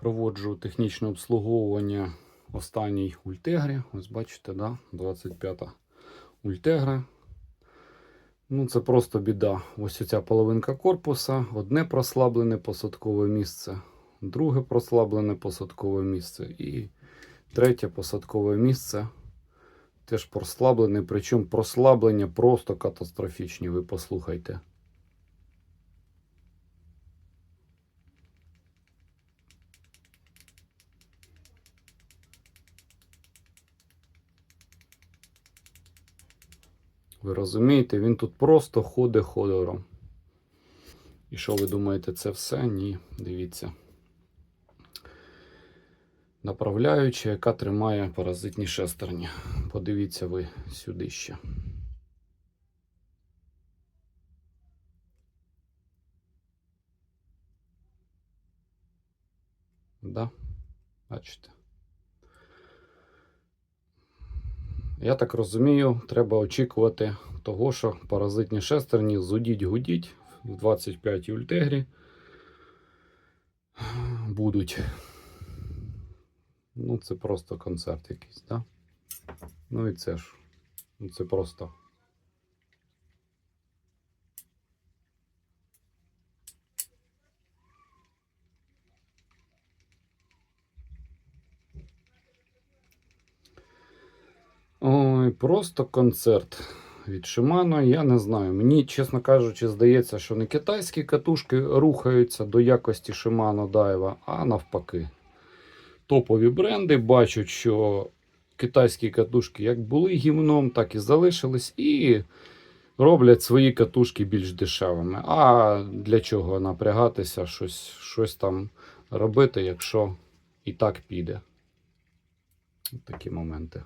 Проводжу технічне обслуговування останній Ультегрі. Ось бачите, да? 25-та Ультегра. Ну, це просто біда. Ось оця половинка корпуса, одне прослаблене посадкове місце, друге прослаблене посадкове місце і третє посадкове місце. Теж прослаблене, причому прослаблення просто катастрофічні, ви послухайте. Ви розумієте, він тут просто ходить ходором. І що ви думаєте, це все? Ні, дивіться. Направляюча, яка тримає паразитні шестерні. Подивіться ви сюди ще. Да? Бачите? Я так розумію, треба очікувати того, що паразитні шестерні зудіть-гудіть в 25 ультегрі будуть. Ну, це просто концерт якийсь, так? Да? Ну і це ж. Ну, це просто. Ой, просто концерт від Shimano. Я не знаю. Мені, чесно кажучи, здається, що не китайські катушки рухаються до якості Shimano Daiwa, а навпаки. Топові бренди бачать, що китайські катушки як були гімном, так і залишились, і роблять свої катушки більш дешевими. А для чого напрягатися, щось, щось там робити, якщо і так піде. Такі моменти.